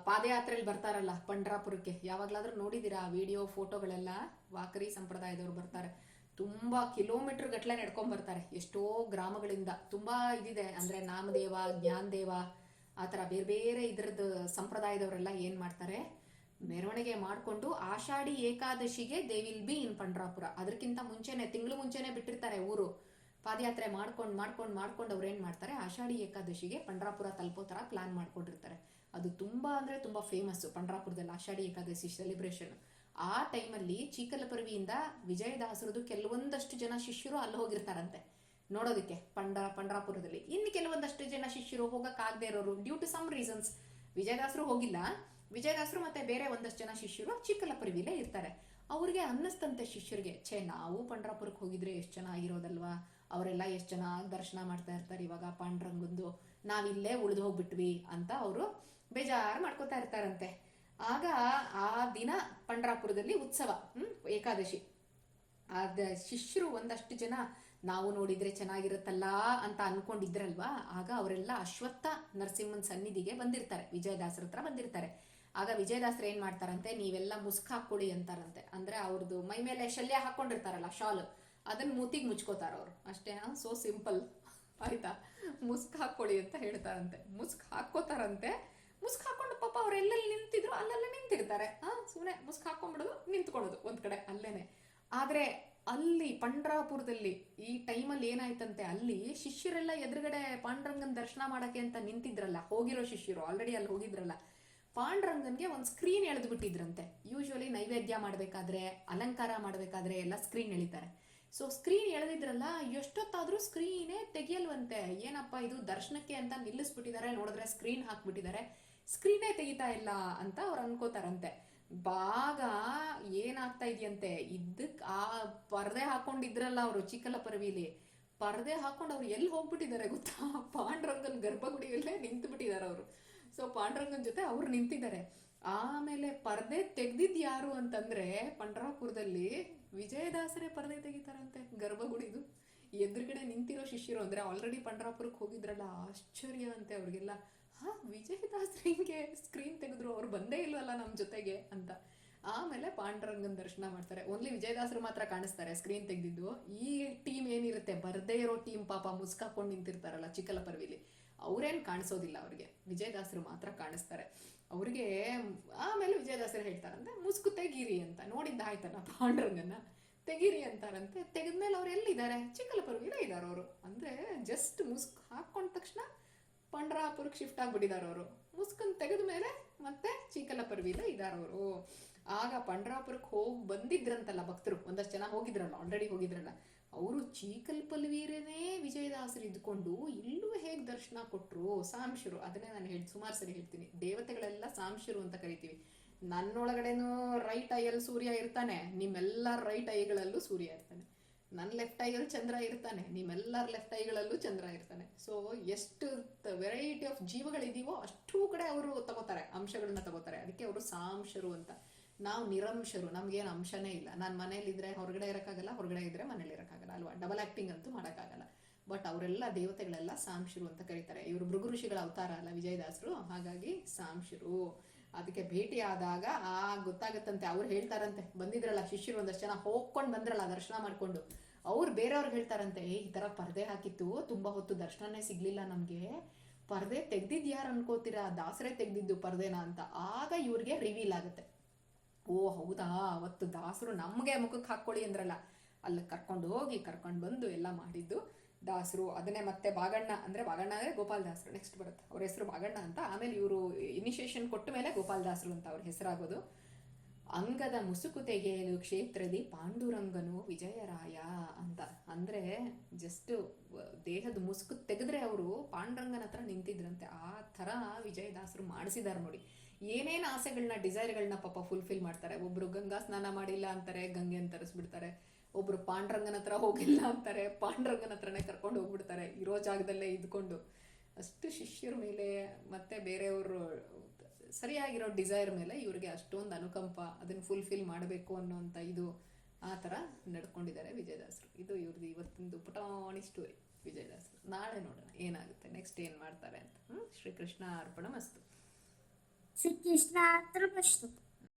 ಪಾದಯಾತ್ರೆಯಲ್ಲಿ ಬರ್ತಾರಲ್ಲ ಪಂಡ್ರಾಪುರಕ್ಕೆ. ಯಾವಾಗ್ಲಾದ್ರೂ ನೋಡಿದ್ದೀರಾ ವಿಡಿಯೋ, ಫೋಟೋಗಳೆಲ್ಲ? ವಾಕರಿ ಸಂಪ್ರದಾಯದವ್ರು ಬರ್ತಾರೆ. ತುಂಬಾ ಕಿಲೋಮೀಟರ್ ಗಟ್ಲೆ ನಡ್ಕೊಂಡ್ ಬರ್ತಾರೆ. ಎಷ್ಟೋ ಗ್ರಾಮಗಳಿಂದ. ತುಂಬಾ ಇದಿದೆ. ಅಂದ್ರೆ ನಾಮದೇವ, ಜ್ಞಾನದೇವ, ಆ ಥರ ಬೇರೆ ಬೇರೆ ಇದ್ರದ್ದು ಸಂಪ್ರದಾಯದವರೆಲ್ಲ ಏನ್ ಮಾಡ್ತಾರೆ? ಮೆರವಣಿಗೆ ಮಾಡಿಕೊಂಡು Ashadhi ಏಕಾದಶಿಗೆ they will be in Pandharpur ಅದಕ್ಕಿಂತ ಮುಂಚೆನೆ, ತಿಂಗಳು ಮುಂಚೆನೆ ಬಿಟ್ಟಿರ್ತಾರೆ ಊರು. ಪಾದಯಾತ್ರೆ ಮಾಡ್ಕೊಂಡು ಮಾಡ್ಕೊಂಡು ಮಾಡ್ಕೊಂಡು ಅವ್ರು ಏನ್ ಮಾಡ್ತಾರೆ? ಆಷಾಢಿ ಏಕಾದಶಿಗೆ ಪಂಡ್ರಾಪುರ ತಲುಪೋ ಥರ ಪ್ಲಾನ್ ಮಾಡ್ಕೊಂಡಿರ್ತಾರೆ. ಅದು ತುಂಬಾ ಅಂದ್ರೆ ತುಂಬಾ ಫೇಮಸ್ ಪಂಡ್ರಾಪುರದಲ್ಲಿ ಆಷಾಢಿ ಏಕಾದಶಿ ಸೆಲೆಬ್ರೇಷನ್ ಆ ಟೈಮಲ್ಲಿ ಚೀಕಲಪರ್ವಿಯಿಂದ ವಿಜಯದಾಸರದು ಕೆಲವೊಂದಷ್ಟು ಜನ ಶಿಷ್ಯರು ಅಲ್ಲಿ ಹೋಗಿರ್ತಾರಂತೆ. ನೋಡೋದಕ್ಕೆ ಪಂಡ ಪಂಡ್ರಾಪುರದಲ್ಲಿ ಇನ್ನು ಕೆಲವೊಂದಷ್ಟು ಜನ ಶಿಷ್ಯರು ಹೋಗಕ್ಕಾಗದೇ ಇರೋರು ಡ್ಯೂ ಟು ಸಮ್ ರೀಸನ್ಸ್ ವಿಜಯದಾಸರು ಹೋಗಿಲ್ಲ. ವಿಜಯದಾಸರು ಮತ್ತೆ ಬೇರೆ ಒಂದಷ್ಟು ಜನ ಶಿಷ್ಯರು ಚಿಕ್ಕಲಪರಿವಿಲೇ ಇರ್ತಾರೆ. ಅವ್ರಿಗೆ ಅನ್ನಿಸ್ತಂತೆ ಶಿಷ್ಯರಿಗೆ, ಛೇ, ನಾವು ಪಂಡ್ರಾಪುರಕ್ಕೆ ಹೋಗಿದ್ರೆ ಎಷ್ಟು ಜನ ಚೆನ್ನಾಗಿರೋದಲ್ವಾ ಅವರೆಲ್ಲ ಎಷ್ಟು ಚೆನ್ನಾಗಿ ದರ್ಶನ ಮಾಡ್ತಾ ಇರ್ತಾರೆ ಇವಾಗ ಪಾಂಡ್ರಂಗಂದು ನಾವಿಲ್ಲೇ ಉಳಿದು ಹೋಗ್ಬಿಟ್ವಿ ಅಂತ ಅವರು ಬೇಜಾರು ಮಾಡ್ಕೋತಾ ಇರ್ತಾರಂತೆ. ಆಗ ಆ ದಿನ ಪಂಡ್ರಾಪುರದಲ್ಲಿ ಉತ್ಸವ, ಹ್ಮ್, ಏಕಾದಶಿ. ಆದ ಶಿಷ್ಯರು ಒಂದಷ್ಟು ಜನ, ನಾವು ನೋಡಿದ್ರೆ ಚೆನ್ನಾಗಿರುತ್ತಲ್ಲ ಅಂತ ಅನ್ಕೊಂಡಿದ್ರಲ್ವಾ? ಆಗ ಅವರೆಲ್ಲ ಅಶ್ವತ್ಥ ನರಸಿಂಹನ್ ಸನ್ನಿಧಿಗೆ ಬಂದಿರ್ತಾರೆ, ವಿಜಯದಾಸರ ಹತ್ರ ಬಂದಿರ್ತಾರೆ. ಆಗ ವಿಜಯದಾಸರು ಏನ್ ಮಾಡ್ತಾರಂತೆ, ನೀವೆಲ್ಲ ಮುಸ್ಕ್ ಹಾಕೊಳ್ಳಿ ಅಂತಾರಂತೆ. ಅಂದ್ರೆ ಅವ್ರದ್ದು ಮೈ ಮೇಲೆ ಶಲ್ಯ ಹಾಕೊಂಡಿರ್ತಾರಲ್ಲ ಶಾಲ್. ಅದನ್ನ ಮೂತಿಗೆ ಮುಚ್ಕೋತಾರ ಅವ್ರು. ಅಷ್ಟೇ ಸೋ ಸಿಂಪಲ್ ಆಯ್ತಾ? ಮುಸ್ಕ್ ಹಾಕೊಳ್ಳಿ ಅಂತ ಹೇಳ್ತಾರಂತೆ. ಮುಸ್ಕ್ ಹಾಕೋತಾರಂತೆ ಮುಸ್ಕ್ ಹಾಕೊಂಡು ಪಾಪ ಅವ್ರು ಎಲ್ಲೆಲ್ಲಿ ನಿಂತಿದ್ರು, ಅಲ್ಲೆಲ್ಲ ನಿಂತಿರ್ತಾರೆ. ಹಾ ಸುಮ್ಮನೆ ಮುಸ್ಕ್ ಹಾಕೊಂಡ್ಬಿಡೋದು ನಿಂತ್ಕೊಳ್ಳೋದು. ಒಂದ್ ಕಡೆ ಅಲ್ಲೇನೆ. ಆದ್ರೆ ಅಲ್ಲಿ, ಪಂಡ್ರಾಪುರದಲ್ಲಿ, ಈ ಟೈಮಲ್ಲಿ ಏನಾಯ್ತಂತೆ, ಅಲ್ಲಿ ಶಿಷ್ಯರೆಲ್ಲ ಎದುರುಗಡೆ ಪಾಂಡುರಂಗನ್ ದರ್ಶನ ಮಾಡಕ್ಕೆ ಅಂತ ನಿಂತಿದ್ರಲ್ಲ, ಹೋಗಿರೋ ಶಿಷ್ಯರು ಆಲ್ರೆಡಿ ಅಲ್ಲಿ ಹೋಗಿದ್ರಲ್ಲ ಪಾಂಡುರಂಗನ್ಗೆ ಒಂದು ಸ್ಕ್ರೀನ್ ಎಳೆದು ಬಿಟ್ಟಿದ್ರಂತೆ. ಯೂಶ್ವಲಿ ನೈವೇದ್ಯ ಮಾಡಬೇಕಾದ್ರೆ, ಅಲಂಕಾರ ಮಾಡಬೇಕಾದ್ರೆ ಎಲ್ಲ ಸ್ಕ್ರೀನ್ ಎಳಿತಾರೆ. ಸೊ ಸ್ಕ್ರೀನ್ ಎಳೆದಿದ್ರಲ್ಲ, ಎಷ್ಟೊತ್ತಾದರೂ ಸ್ಕ್ರೀನೇ ತೆಗೆಯಲ್ವಂತೆ. ಏನಪ್ಪ ಇದು ದರ್ಶನಕ್ಕೆ ಅಂತ ನಿಲ್ಲಿಸ್ಬಿಟ್ಟಿದ್ದಾರೆ ನೋಡಿದ್ರೆ ಸ್ಕ್ರೀನ್ ಹಾಕ್ಬಿಟ್ಟಿದ್ದಾರೆ ಸ್ಕ್ರೀನೇ ತೆಗಿತಾ ಇಲ್ಲ ಅಂತ ಅವ್ರು ಅನ್ಕೋತಾರಂತೆ. ಬಾಗ ಏನಾಗ್ತಾ ಇದೆಯಂತೆ? ಇದಕ್ಕೆ ಆ ಪರದೆ ಹಾಕೊಂಡಿದ್ರಲ್ಲ ಅವರು ಚಿಕ್ಕಲಪರವಿಲಿ. ಪರದೆ ಹಾಕೊಂಡು ಅವ್ರು ಎಲ್ಲಿ ಹೋಗ್ಬಿಟ್ಟಿದ್ದಾರೆ ಗೊತ್ತಾ? ಪಾಂಡ್ರಂಗನ್ ಗರ್ಭಗುಡಿಯಲ್ಲೇ ನಿಂತು ಬಿಟ್ಟಿದ್ದಾರೆ ಅವರು. ಸೊ ಪಾಂಡುರಂಗನ್ ಜೊತೆ ಅವ್ರು ನಿಂತಿದ್ದಾರೆ. ಆಮೇಲೆ ಪರ್ದೆ ತೆಗ್ದಿದ್ ಯಾರು ಅಂತಂದ್ರೆ, ಪಂಡರಾಪುರದಲ್ಲಿ ವಿಜಯದಾಸರೇ ಪರ್ದೆ ತೆಗಿತಾರಂತೆ, ಗರ್ಭಗುಡಿದು. ಎದುರುಗಡೆ ನಿಂತಿರೋ ಶಿಷ್ಯರು ಅಂದ್ರೆ ಆಲ್ರೆಡಿ ಪಂಡರಾಪುರಕ್ಕೆ ಹೋಗಿದ್ರಲ್ಲ, ಆಶ್ಚರ್ಯ ಅಂತೆ ಅವ್ರಿಗೆಲ್ಲ. ಹಾ ವಿಜಯದಾಸ್ ಹಿಂಗೆ ಸ್ಕ್ರೀನ್ ತೆಗೆದ್ರು, ಅವ್ರು ಬಂದೇ ಇಲ್ವಲ್ಲ ನಮ್ಮ ಜೊತೆಗೆ ಅಂತ. ಆಮೇಲೆ ಪಾಂಡುರಂಗನ್ ದರ್ಶನ ಮಾಡ್ತಾರೆ. ಓನ್ಲಿ ವಿಜಯದಾಸರು ಮಾತ್ರ ಕಾಣಿಸ್ತಾರೆ ಸ್ಕ್ರೀನ್ ತೆಗೆದಿದ್ದು. ಈ ಟೀಮ್ ಏನಿರುತ್ತೆ? ಬರದೇ ಇರೋ ಟೀಮ್ ಪಾಪ ಮುಸ್ಕಾಕೊಂಡು ನಿಂತಿರ್ತಾರಲ್ಲ ಚಿಕ್ಕಲಪರ್ವಿಲಿ. ಅವ್ರೇನ್ ಕಾಣಿಸೋದಿಲ್ಲ ಅವ್ರಿಗೆ. ವಿಜಯದಾಸರು ಮಾತ್ರ ಕಾಣಿಸ್ತಾರೆ. ಅವ್ರಿಗೆ, ಆಮೇಲೆ ವಿಜಯದಾಸರು ಹೇಳ್ತಾರಂತೆ, ಮುಸ್ಕು ತೆಗೀರಿ ಅಂತ. ನೋಡಿದ್ದಾಯ್ತಲ್ಲ ಪಾಂಡುರಂಗನ್ನ ತೆಗೀರಿ ಅಂತಾರಂತೆ. ತೆಗೆದ್ಮೇಲೆ ಅವ್ರು ಎಲ್ಲಿದ್ದಾರೆ? ಚಿಕ್ಕಲಪರ್ವಿಲೇ ಇದ್ದಾರೆ ಅವರು. ಅಂದ್ರೆ ಜಸ್ಟ್ ಮುಸ್ಕ್ ಹಾಕೊಂಡ ತಕ್ಷಣ ಪಂಡ್ರಾಪುರಕ್ಕೆ ಶಿಫ್ಟ್ ಆಗ್ಬಿಟ್ಟಿದಾರ ಅವರು. ಮುಸ್ಕನ್ ತೆಗೆದ ಮೇಲೆ ಮತ್ತೆ ಚಿಕ್ಕಲಪರ್ವಿಲೇ ಇದ್ದಾರೆ ಅವರು. ಆಗ ಪಂಡ್ರಾಪುರಕ್ಕೆ ಹೋಗಿ ಬಂದಿದ್ರಂತಲ್ಲ ಭಕ್ತರು. ಒಂದಷ್ಟು ಜನ ಹೋಗಿದ್ರಲ್ಲ ಆಲ್ರೆಡಿ ಹೋಗಿದ್ರಲ್ಲ. ಅವರು ಚೀಕಲ್ ಪಲ್ವೀರನೇ ವಿಜಯದಾಸರು ಇದ್ಕೊಂಡು ಇಲ್ಲೂ ಹೇಗೆ ದರ್ಶನ ಕೊಟ್ಟರು ಸಾಂಶರು. ಅದನ್ನೇ ನಾನು ಹೇಳಿ, ಸುಮಾರು ಸರಿ ಹೇಳ್ತೀನಿ. ದೇವತೆಗಳೆಲ್ಲ ಸಾಂಶರು ಅಂತ ಕರಿತೀವಿ. ನನ್ನೊಳಗಡೆನೂ ರೈಟ್ ಐಯಲ್ಲಿ ಸೂರ್ಯ ಇರ್ತಾನೆ. ನಿಮ್ಮೆಲ್ಲರ ರೈಟ್ ಐಗಳಲ್ಲೂ ಸೂರ್ಯ ಇರ್ತಾನೆ. ನನ್ನ ಲೆಫ್ಟ್ ಐಯಲ್ಲಿ ಚಂದ್ರ ಇರ್ತಾನೆ. ನಿಮ್ಮೆಲ್ಲರ ಲೆಫ್ಟ್ ಐಗಳಲ್ಲೂ ಚಂದ್ರ ಇರ್ತಾನೆ. ಸೊ ಎಷ್ಟು ವೆರೈಟಿ ಆಫ್ ಜೀವಗಳಿದೀವೋ ಅಷ್ಟೂ ಕಡೆ ಅವರು ತಗೋತಾರೆ ಅಂಶಗಳನ್ನ ತಗೋತಾರೆ. ಅದಕ್ಕೆ ಅವರು ಸಾಂಶರು ಅಂತ. ನಾವು ನಿರಂಶರು ನಮ್ಗೇನು ಅಂಶನೇ ಇಲ್ಲ. ನಾನು ಮನೇಲಿದ್ರೆ ಹೊರಗಡೆ ಇರೋಕ್ಕಾಗಲ್ಲ, ಹೊರಗಡೆ ಇದ್ರೆ ಮನೇಲಿ ಇರೋಕ್ಕಾಗಲ್ಲ ಅಲ್ವಾ? ಡಬಲ್ ಆಕ್ಟಿಂಗ್ ಅಂತೂ ಮಾಡೋಕ್ಕಾಗಲ್ಲ. ಬಟ್ ಅವರೆಲ್ಲ ದೇವತೆಗಳೆಲ್ಲ ಸಾಂಶರು ಅಂತ ಕರೀತಾರೆ. ಇವರು ಭೃಗು ಋಷಿಗಳ ಅವತಾರ ಅಲ್ಲ ವಿಜಯದಾಸರು? ಹಾಗಾಗಿ ಸಾಂಶರು. ಅದಕ್ಕೆ ಭೇಟಿ ಆದಾಗ ಆ ಗೊತ್ತಾಗತ್ತಂತೆ. ಅವ್ರು ಹೇಳ್ತಾರಂತೆ. ಬಂದಿದ್ರಲ್ಲ ಶಿಷ್ಯರು ಒಂದಷ್ಟು ಜನ ಹೋಗ್ಕೊಂಡು ಬಂದ್ರಲ್ಲ ದರ್ಶನ ಮಾಡ್ಕೊಂಡು. ಅವ್ರು ಬೇರೆಯವ್ರಿಗೆ ಹೇಳ್ತಾರಂತೆ, ಏ, ಈ ತರ ಪರದೆ ಹಾಕಿತ್ತು. ತುಂಬಾ ಹೊತ್ತು ದರ್ಶನನೇ ಸಿಗ್ಲಿಲ್ಲ ನಮ್ಗೆ. ಪರದೆ ತೆಗ್ದಿದ್ ಯಾರು ಅನ್ಕೋತೀರಾ? ದಾಸರೇ ತೆಗ್ದಿದ್ದು ಪರದೆನ? ಅಂತ. ಆಗ ಇವ್ರಿಗೆ ರಿವೀಲ್ ಆಗುತ್ತೆ. ಓ ಹೌದಾ ಅವತ್ತು ದಾಸರು ನಮಗೆ ಮುಖಕ್ಕೆ ಹಾಕ್ಕೊಳ್ಳಿ ಅಂದ್ರಲ್ಲ. ಅಲ್ಲಿ ಕರ್ಕೊಂಡು ಹೋಗಿ, ಕರ್ಕೊಂಡು ಬಂದು ಎಲ್ಲ ಮಾಡಿದ್ದು ದಾಸರು. ಅದನ್ನೇ ಮತ್ತೆ ಬಾಗಣ್ಣ, ಅಂದ್ರೆ ಬಾಗಣ್ಣ ಅಂದ್ರೆ ಗೋಪಾಲ್ ದಾಸರು ನೆಕ್ಸ್ಟ್ ಬರುತ್ತೆ. ಅವ್ರ ಹೆಸರು ಬಾಗಣ್ಣ ಅಂತ, ಆಮೇಲೆ ಇವರು ಇನಿಷಿಯೇಷನ್ ಕೊಟ್ಟ ಮೇಲೆ ಗೋಪಾಲ್ ದಾಸರು ಅಂತ ಅವ್ರ ಹೆಸರಾಗೋದು. ಅಂಗದ ಮುಸುಕು ತೆಗೆಯಲು ಕ್ಷೇತ್ರದಿ ಪಾಂಡುರಂಗನು ವಿಜಯರಾಯ ಅಂತ. ಅಂದ್ರೆ ಜಸ್ಟ್ ದೇಹದ ಮುಸುಕು ತೆಗೆದ್ರೆ ಅವರು ಪಾಂಡುರಂಗನ ಹತ್ರ ನಿಂತಿದ್ರಂತೆ. ಆ ಥರ ವಿಜಯದಾಸರು ಮಾಡಿಸಿದ್ದಾರೆ ನೋಡಿ. ಏನೇನು ಆಸೆಗಳನ್ನ ಡಿಸೈರ್ಗಳನ್ನ ಪಾಪ ಫುಲ್ಫಿಲ್ ಮಾಡ್ತಾರೆ. ಒಬ್ರು ಗಂಗಾ ಸ್ನಾನ ಮಾಡಿಲ್ಲ ಅಂತಾರೆ ಗಂಗೆನ ತರಿಸ್ಬಿಡ್ತಾರೆ. ಒಬ್ರು ಪಾಂಡ್ರಂಗನ ಹತ್ರ ಹೋಗಿಲ್ಲ ಅಂತಾರೆ, ಪಾಂಡ್ರಂಗನ ಹತ್ರನೇ ಕರ್ಕೊಂಡು ಹೋಗ್ಬಿಡ್ತಾರೆ. ಇರೋ ಜಾಗದಲ್ಲೇ ಇದ್ಕೊಂಡು. ಅಷ್ಟು ಶಿಷ್ಯರ ಮೇಲೆ ಮತ್ತೆ ಬೇರೆಯವರು ಸರಿಯಾಗಿರೋ ಡಿಸೈರ್ ಮೇಲೆ ಇವ್ರಿಗೆ ಅಷ್ಟೊಂದು ಅನುಕಂಪ, ಅದನ್ನ ಫುಲ್ಫಿಲ್ ಮಾಡಬೇಕು ಅನ್ನೋಂಥ ಇದು ಆ ಥರ ನಡ್ಕೊಂಡಿದ್ದಾರೆ ವಿಜಯದಾಸರು. ಇದು ಇವ್ರದ್ದು ಇವತ್ತಿಂದು ಪುಟಾಣಿ ಸ್ಟೋರಿ ವಿಜಯದಾಸರು. ನಾಳೆ ನೋಡೋಣ. ಏನಾಗುತ್ತೆ? ನೆಕ್ಸ್ಟ್ ಏನು ಮಾಡ್ತಾರೆ ಅಂತ? ಶ್ರೀಕೃಷ್ಣ ಅರ್ಪಣ ಮಸ್ತು. ಶ್ರೀಕೃಷ್ಣ ಅರ್ಪಣಮಸ್ತು